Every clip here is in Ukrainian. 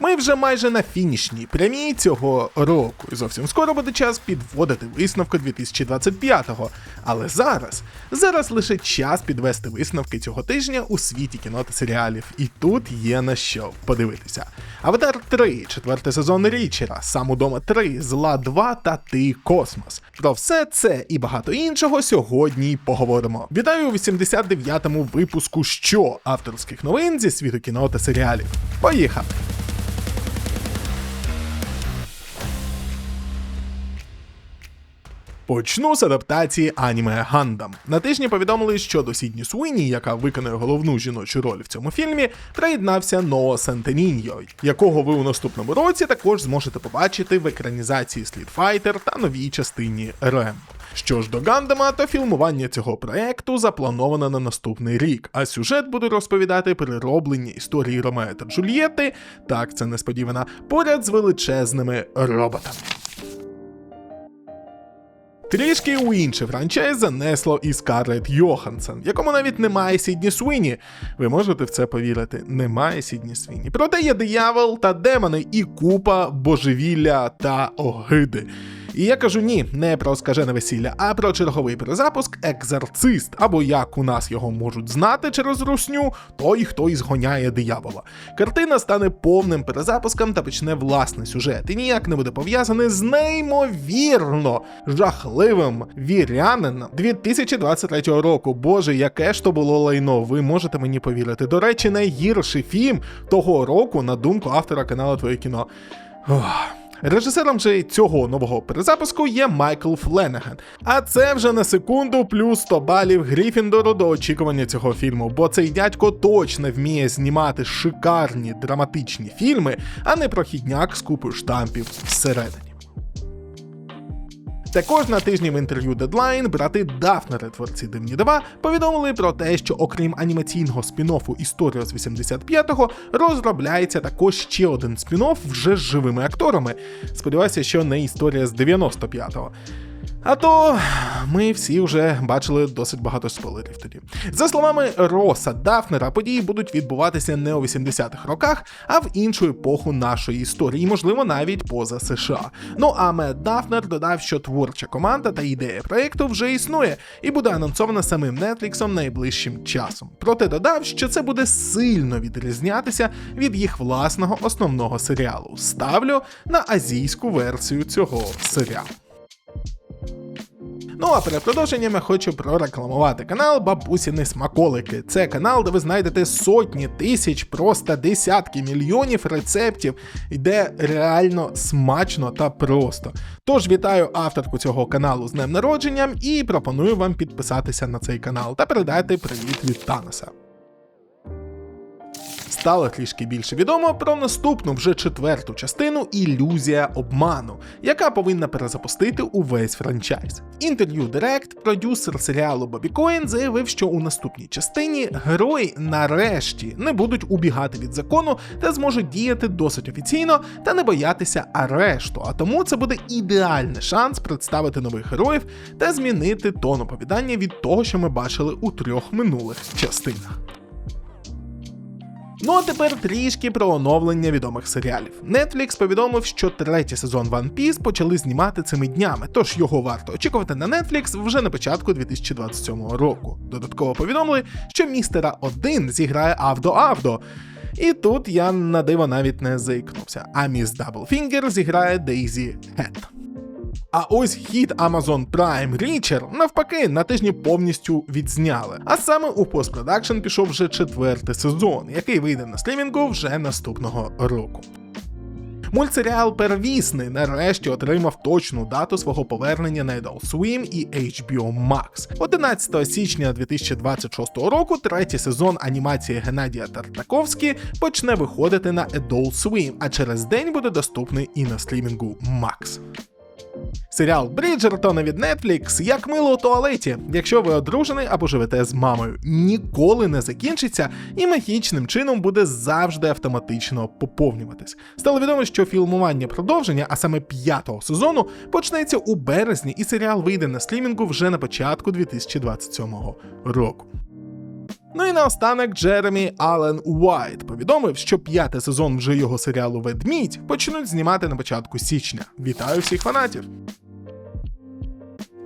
Ми вже майже на фінішній прямій цього року, і зовсім скоро буде час підводити висновки 2025-го. Але зараз, зараз лише час підвести висновки цього тижня у світі кіно та серіалів. І тут є на що подивитися. Аватар 3, четвертий сезон Річера, сам удома 3, Зла 2 та Ти Космос. Про все це і багато іншого сьогодні поговоримо. Вітаю у 89-му випуску що авторських новин зі світу кіно та серіалів. Поїхали! Почну з адаптації аніме Гандам. На тижні повідомили, що до Сідні Суині, яка виконує головну жіночу роль в цьому фільмі, приєднався Ноа Сентеніньо, якого ви у наступному році також зможете побачити в екранізації Слідфайтер та новій частині Рембо. Що ж до Гандама, то фільмування цього проекту заплановано на наступний рік, а сюжет буде розповідати перероблення історії Ромео та Джульєти, так це несподівано, поряд з величезними роботами. Трішки у інший франчайз занесло і Скарлетт Йоханссон, якому навіть немає Сідні Свині. Ви можете в це повірити, немає Сідні Свині. Проте є диявол та демони і купа божевілля та огиди. І я кажу ні, не про скажене весілля, а про черговий перезапуск Екзорцист, або як у нас його можуть знати через русню, той, хто і згоняє диявола. Картина стане повним перезапуском та почне власний сюжет, і ніяк не буде пов'язаний з неймовірно жахливим вірянином 2023 року. Боже, яке ж то було лайно, ви можете мені повірити. До речі, найгірший фільм того року, на думку автора каналу Твоє кіно. Ох. Режисером же цього нового перезапуску є Майкл Фленеган. А це вже на секунду плюс 100 балів Гріфіндору до очікування цього фільму, бо цей дядько точно вміє знімати шикарні драматичні фільми, а не прохідняк з купою штампів всередині. Також на тижні в інтерв'ю Deadline брати Дафнери, творці Дивні Дива, повідомили про те, що окрім анімаційного спін-оффу Історія з 85-го розробляється також ще один спін-офф вже з живими акторами. Сподіваюся, що не історія з 95-го. А то ми всі вже бачили досить багато спойлерів тоді. За словами Роса Дафнера, події будуть відбуватися не у 80-х роках, а в іншу епоху нашої історії, можливо, навіть поза США. Ну а Мед Дафнер додав, що творча команда та ідея проєкту вже існує і буде анонсована самим Нетфліксом найближчим часом. Проте додав, що це буде сильно відрізнятися від їх власного основного серіалу. Ставлю на азійську версію цього серіалу. Ну а перед продовженням я хочу прорекламувати канал Бабусіни Смаколики. Це канал, де ви знайдете сотні тисяч, просто десятки мільйонів рецептів, де реально смачно та просто. Тож вітаю авторку цього каналу з днем народженням і пропоную вам підписатися на цей канал та передати привіт від Таноса стало трішки більше відомо про наступну вже четверту частину Ілюзія обману, яка повинна перезапустити увесь франчайз. Інтерв'ю Директ продюсер серіалу Бобі Коен заявив, що у наступній частині герої нарешті не будуть убігати від закону та зможуть діяти досить офіційно та не боятися арешту. А тому це буде ідеальний шанс представити нових героїв та змінити тон оповідання від того, що ми бачили у трьох минулих частинах. Ну а тепер трішки про оновлення відомих серіалів. Netflix повідомив, що третій сезон One Piece почали знімати цими днями, тож його варто очікувати на Netflix вже на початку 2027 року. Додатково повідомили, що містера 1 зіграє Авдо Авдо. І тут я на диво навіть не заікнувся. А міс Даблфінгер зіграє Дейзі Хет. А ось хід Amazon Prime Reacher навпаки на тижні повністю відзняли. А саме у постпродакшн пішов вже четвертий сезон, який вийде на стрімінгу вже наступного року. Мультсеріал Первісний нарешті отримав точну дату свого повернення на Adult Swim і HBO Max. 11 січня 2026 року третій сезон анімації Геннадія Тартаковські почне виходити на Adult Swim, а через день буде доступний і на стрімінгу Max. Серіал Бріджертона від Netflix як мило у туалеті, якщо ви одружений або живете з мамою, ніколи не закінчиться і магічним чином буде завжди автоматично поповнюватись. Стало відомо, що фільмування продовження, а саме п'ятого сезону, почнеться у березні, і серіал вийде на стрімінгу вже на початку 2027 року. Ну і наостанок Джеремі Аллен Уайт повідомив, що п'ятий сезон вже його серіалу Ведмідь почнуть знімати на початку січня. Вітаю всіх фанатів!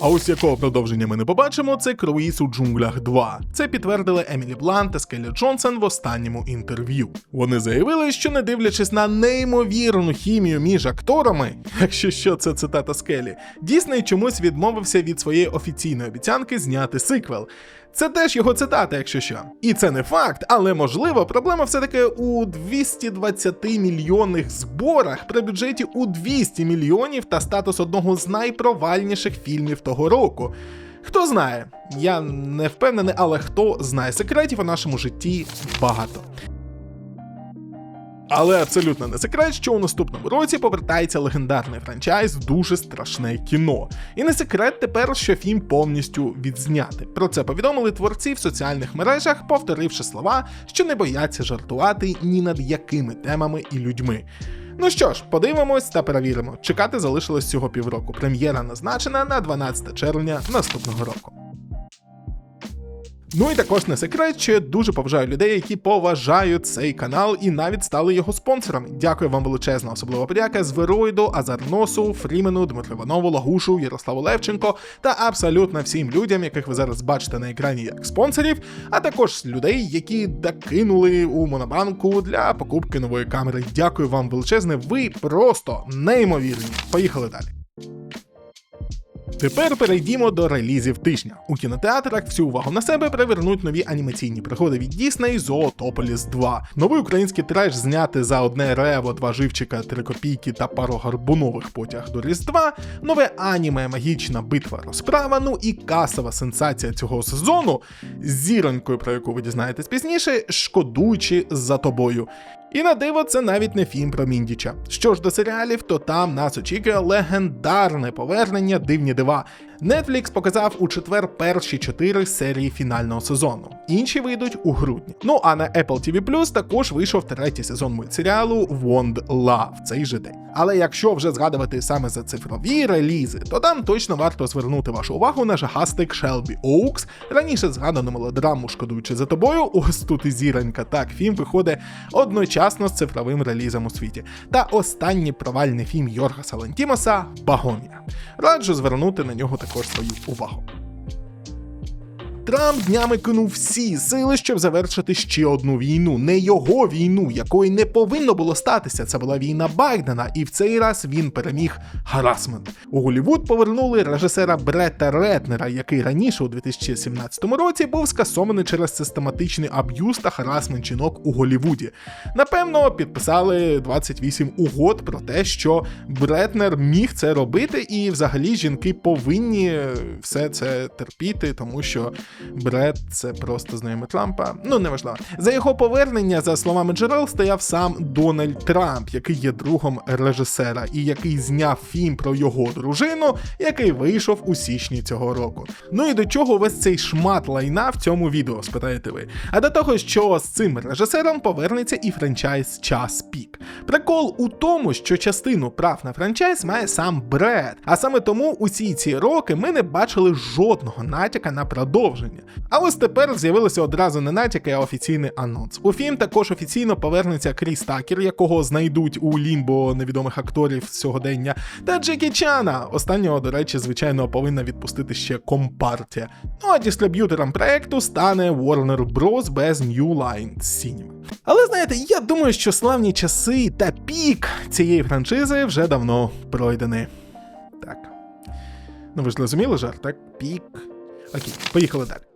А ось якого продовження ми не побачимо, це круїз у джунглях 2. Це підтвердили Емілі Блант та Скелі Джонсон в останньому інтерв'ю. Вони заявили, що не дивлячись на неймовірну хімію між акторами, якщо що це цитата Скелі, Дісней чомусь відмовився від своєї офіційної обіцянки зняти сиквел. Це теж його цитата, якщо що. І це не факт, але можливо, проблема все-таки у 220 мільйонних зборах при бюджеті у 200 мільйонів та статус одного з найпровальніших фільмів того року. Хто знає, я не впевнений, але хто знає секретів у нашому житті багато. Але абсолютно не секрет, що у наступному році повертається легендарний франчайз дуже страшне кіно. І не секрет тепер, що фільм повністю відзняти. Про це повідомили творці в соціальних мережах, повторивши слова, що не бояться жартувати ні над якими темами і людьми. Ну що ж, подивимось та перевіримо. Чекати залишилось цього півроку. Прем'єра назначена на 12 червня наступного року. Ну і також не секрет, що я дуже поважаю людей, які поважають цей канал і навіть стали його спонсорами. Дякую вам величезна, особлива подяка Звероїду, Азарносу, Фрімену, Дмитру Іванову, Лагушу, Ярославу Левченко та абсолютно всім людям, яких ви зараз бачите на екрані як спонсорів, а також людей, які докинули у Монобанку для покупки нової камери. Дякую вам величезне. Ви просто неймовірні. Поїхали далі. Тепер перейдімо до релізів тижня. У кінотеатрах всю увагу на себе привернуть нові анімаційні пригоди від Disney Зоотополіс 2. Новий український треш зняти за одне рево, два живчика, три копійки та пару гарбунових потяг до Різдва, нове аніме магічна битва розправа, ну і касова сенсація цього сезону зіронькою, про яку ви дізнаєтесь пізніше, шкодуючи за тобою. І на диво, це навіть не фільм про Міндіча. Що ж до серіалів, то там нас очікує легендарне повернення дивні дива. Netflix показав у четвер перші чотири серії фінального сезону. Інші вийдуть у грудні. Ну а на Apple TV Plus також вийшов третій сезон мультсеріалу Love цей же день. Але якщо вже згадувати саме за цифрові релізи, то там точно варто звернути вашу увагу на жахастик Shelby Oaks, раніше згадану мелодраму Шкодуючи за тобою. Ось тут і зіронька. Так, фільм виходить одночасно з цифровим релізом у світі. Та останній провальний фільм Йоргаса Лантімоса Багомія. Раджу звернути на нього також свою увагу. Трамп днями кинув всі сили, щоб завершити ще одну війну, не його війну, якої не повинно було статися. Це була війна Байдена, і в цей раз він переміг гарасмент. У Голівуд повернули режисера Бретта Ретнера, який раніше у 2017 році був скасований через систематичний аб'юз та харасмент жінок у Голівуді. Напевно, підписали 28 угод про те, що Бретнер міг це робити, і взагалі жінки повинні все це терпіти, тому що. Бред це просто знайомий Трампа. Ну неважливо. За його повернення, за словами джерел, стояв сам Дональд Трамп, який є другом режисера, і який зняв фільм про його дружину, який вийшов у січні цього року. Ну і до чого весь цей шмат лайна в цьому відео, спитаєте ви? А до того, що з цим режисером повернеться і франчайз Час Пік. Прикол у тому, що частину прав на франчайз має сам Бред. А саме тому усі ці роки ми не бачили жодного натяка на продовження. А ось тепер з'явилися одразу не натяки, а офіційний анонс. У фільм також офіційно повернеться Кріс Такер, якого знайдуть у лімбо невідомих акторів сьогодення, та Джекі Чана. Останнього, до речі, звичайно, повинна відпустити ще компартія. Ну а дистриб'ютором проекту стане Warner Bros. без New Line Cinema. Але знаєте, я думаю, що славні часи та пік цієї франшизи вже давно пройдені. Так. Ну ви ж зрозуміли жарт, так? Пік. Окей, поїхали далі.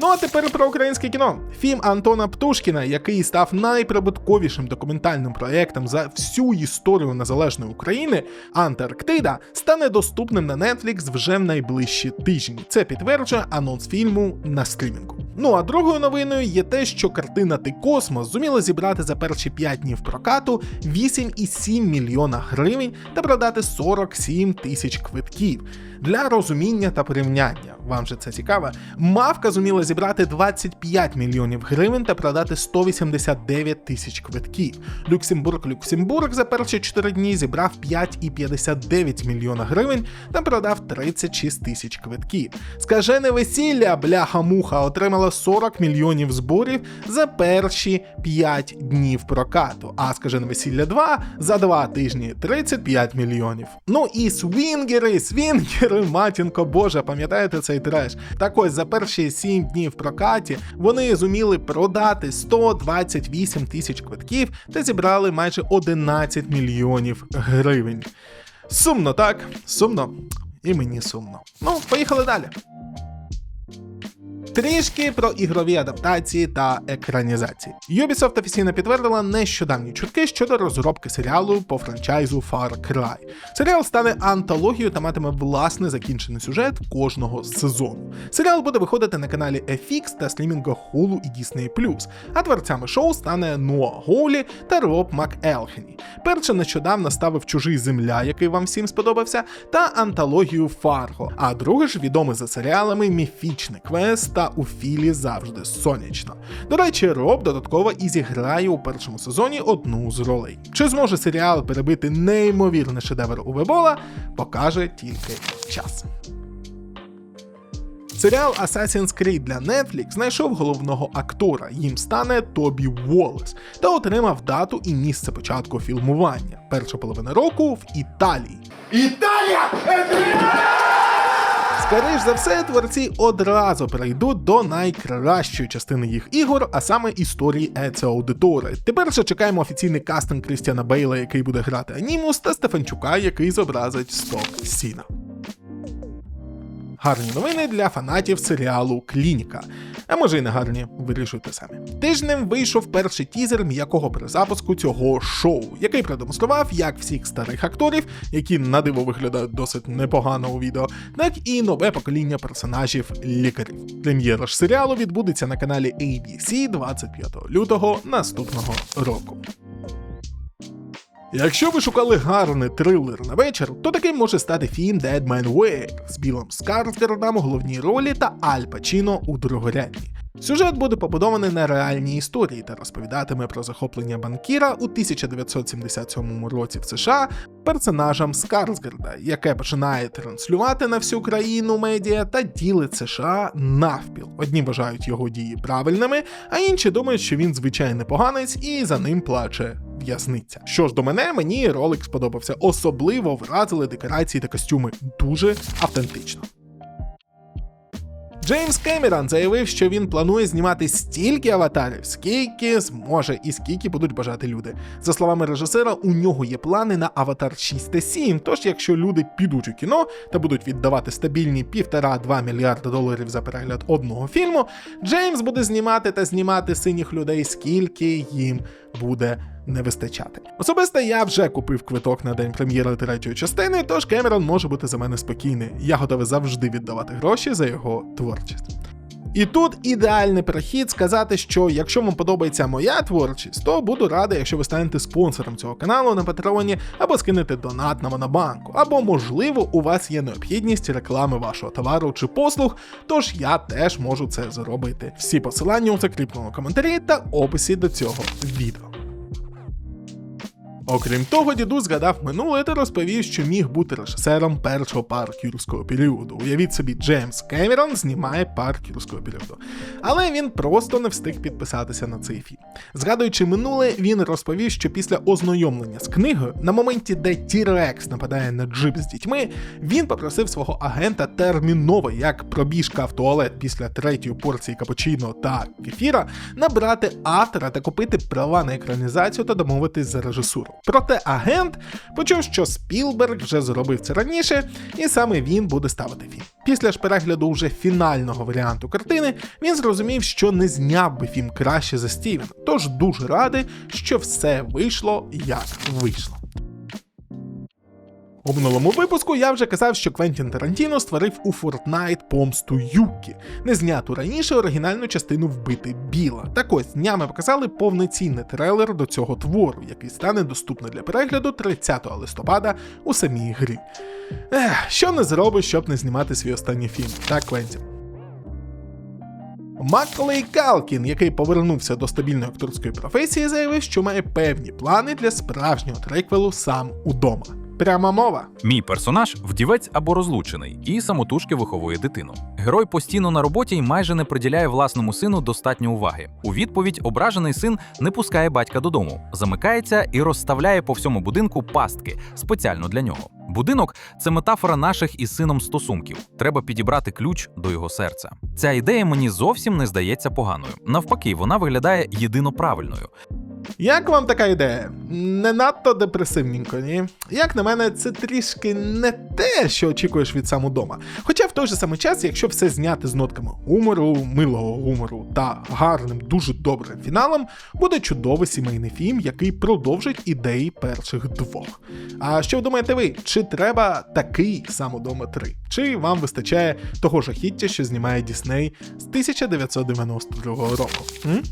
Ну а тепер про українське кіно. Фільм Антона Птушкіна, який став найприбутковішим документальним проєктом за всю історію незалежної України, Антарктида, стане доступним на Netflix вже в найближчі тижні. Це підтверджує анонс фільму на стрімінгу. Ну а другою новиною є те, що картина Ти Космос зуміла зібрати за перші 5 днів прокату 8,7 мільйона гривень та продати 47 тисяч квитків. Для розуміння та порівняння, вам же це цікаво, мавка зуміла зібрати 25 мільйонів гривень та продати 189 тисяч квитків. Люксембург Люксембург за перші 4 дні зібрав 5,59 мільйона гривень та продав 36 тисяч квитків. Скажене весілля, бляха-муха, отримала 40 мільйонів зборів за перші 5 днів прокату. А скажене весілля 2 за 2 тижні 35 мільйонів. Ну і свінгери, свінгери, матінко Божа, пам'ятаєте цей треш? Так ось за перші 7 днів в прокаті вони зуміли продати 128 тисяч квитків та зібрали майже 11 мільйонів гривень. Сумно, так? Сумно. І мені сумно. Ну, поїхали далі. Трішки про ігрові адаптації та екранізації. Ubisoft офіційно підтвердила нещодавні чутки щодо розробки серіалу по франчайзу Far Cry. Серіал стане антологією та матиме власний закінчений сюжет кожного сезону. Серіал буде виходити на каналі FX та стрімінгах Hulu і Disney+, а творцями шоу стане Ноа Гоулі та Роб МакЕлхені. Перше нещодавно ставив чужий земля, який вам всім сподобався, та антологію Фарго. А другий ж відомий за серіалами Міфічний квест та у Філі завжди сонячно. До речі, Роб додатково і зіграє у першому сезоні одну з ролей. Чи зможе серіал перебити неймовірний шедевр Увебола, покаже тільки час. Серіал Assassin's Creed для Netflix знайшов головного актора. Їм стане Тобі Волес та отримав дату і місце початку фільмування. Перша половина року в Італії. Італія! Скоріш за все, творці одразу перейдуть до найкращої частини їх ігор, а саме історії Еціо Аудитори. Тепер ще чекаємо офіційний кастинг Крістіана Бейла, який буде грати Анімус, та Стефанчука, який зобразить сток Сіна. Гарні новини для фанатів серіалу Клініка. А може й не гарні, вирішуйте самі. Тижнем вийшов перший тізер м'якого перезапуску цього шоу, який продемонстрував як всіх старих акторів, які на диво виглядають досить непогано у відео, так і нове покоління персонажів лікарів. Прем'єра ж серіалу відбудеться на каналі ABC 25 лютого наступного року. Якщо ви шукали гарний трилер на вечір, то таким може стати фільм Dead Man Wake з Білом Скарсгардом у головній ролі та Аль Пачіно у другорядній. Сюжет буде побудований на реальній історії та розповідатиме про захоплення банкіра у 1977 році в США персонажем Скарсгарда, яке починає транслювати на всю країну медіа та ділить США навпіл. Одні вважають його дії правильними, а інші думають, що він звичайний поганець і за ним плаче в'язниця. Що ж до мене, мені ролик сподобався. Особливо вразили декорації та костюми дуже автентично. Джеймс Кемерон заявив, що він планує знімати стільки аватарів, скільки зможе і скільки будуть бажати люди. За словами режисера, у нього є плани на аватар 6 та 7, Тож, якщо люди підуть у кіно та будуть віддавати стабільні 1,5-2 мільярда доларів за перегляд одного фільму, Джеймс буде знімати та знімати синіх людей, скільки їм буде не вистачати. Особисто я вже купив квиток на день прем'єри третьої частини, тож Кемерон може бути за мене спокійний. Я готовий завжди віддавати гроші за його творчість. І тут ідеальний перехід сказати, що якщо вам подобається моя творчість, то буду радий, якщо ви станете спонсором цього каналу на Патреоні або скинете донат на Монобанку, або, можливо, у вас є необхідність реклами вашого товару чи послуг, тож я теж можу це зробити. Всі посилання у закріпленому коментарі та описі до цього відео. Окрім того, діду згадав минуле та розповів, що міг бути режисером першого парк юрського періоду. Уявіть собі, Джеймс Кемерон знімає парк юрського періоду. Але він просто не встиг підписатися на цей фільм. Згадуючи минуле, він розповів, що після ознайомлення з книгою, на моменті, де Тірекс нападає на джип з дітьми, він попросив свого агента терміново, як пробіжка в туалет після третьої порції капучино та кефіра, набрати автора та купити права на екранізацію та домовитись за режисуру. Проте агент почув, що Спілберг вже зробив це раніше, і саме він буде ставити фільм. Після ж перегляду вже фінального варіанту картини він зрозумів, що не зняв би фільм краще за Стівена. Тож дуже радий, що все вийшло як вийшло. У минулому випуску я вже казав, що Квентін Тарантіно створив у Fortnite помсту Юкі, не зняту раніше оригінальну частину вбити Біла. Так ось днями показали повноцінний трейлер до цього твору, який стане доступний для перегляду 30 листопада у самій грі. Ех, що не зробиш, щоб не знімати свій останній фільм, так, Квентін? Маклей Калкін, який повернувся до стабільної акторської професії, заявив, що має певні плани для справжнього треквелу сам удома. Пряма мова. Мій персонаж вдівець або розлучений і самотужки виховує дитину. Герой постійно на роботі і майже не приділяє власному сину достатньо уваги. У відповідь ображений син не пускає батька додому, замикається і розставляє по всьому будинку пастки спеціально для нього. Будинок це метафора наших із сином стосунків. Треба підібрати ключ до його серця. Ця ідея мені зовсім не здається поганою. Навпаки, вона виглядає єдино правильною. Як вам така ідея? Не надто депресивненько, ні? Як на мене, це трішки не те, що очікуєш від сам удома. Хоча в той же самий час, якщо все зняти з нотками гумору, милого гумору та гарним, дуже добрим фіналом, буде чудовий сімейний фільм, який продовжить ідеї перших двох. А що думаєте ви? Чи треба такий сам удома 3? Чи вам вистачає того жахіття, що знімає Дісней з 1992 року? М?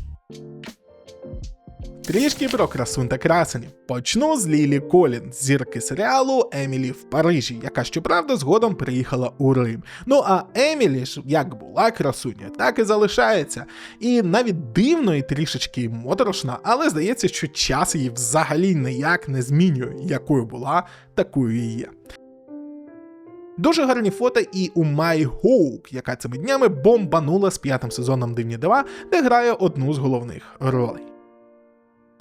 Трішки про красунь та красені. Почну з Лілі Колін, зірки серіалу Емілі в Парижі, яка щоправда згодом приїхала у Рим. Ну а Емілі ж як була красуня, так і залишається. І навіть дивно і трішечки моторошна, але здається, що час її взагалі ніяк не змінює, якою була, такою і є. Дуже гарні фото і у Май Хоук, яка цими днями бомбанула з п'ятим сезоном Дивні дива, де грає одну з головних ролей.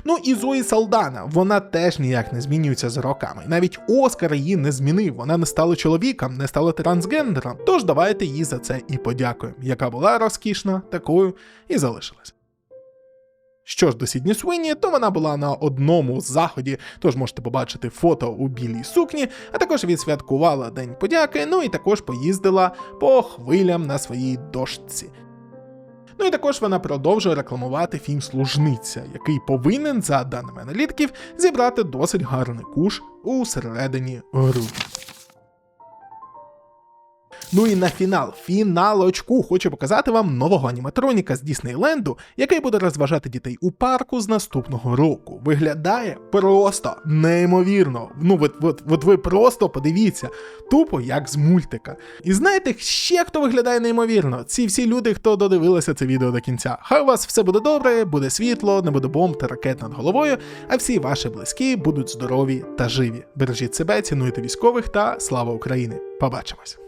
Ну і Зої Салдана, вона теж ніяк не змінюється з роками. Навіть Оскар її не змінив, вона не стала чоловіком, не стала трансгендером. Тож давайте їй за це і подякуємо. Яка була розкішна, такою і залишилась. Що ж до Сідні Суині, то вона була на одному заході, тож можете побачити фото у білій сукні, а також відсвяткувала День подяки, ну і також поїздила по хвилям на своїй дошці. Ну і також вона продовжує рекламувати фільм Служниця, який повинен, за даними аналітиків, зібрати досить гарний куш у середині грудня. Ну і на фінал, фіналочку, хочу показати вам нового аніматроніка з Діснейленду, який буде розважати дітей у парку з наступного року. Виглядає просто неймовірно. Ну, от, от, от ви просто подивіться, тупо як з мультика. І знаєте, ще хто виглядає неймовірно? Ці всі люди, хто додивилися це відео до кінця. Хай у вас все буде добре, буде світло, не буде бомб та ракет над головою, а всі ваші близькі будуть здорові та живі. Бережіть себе, цінуйте військових та слава Україні! Побачимось!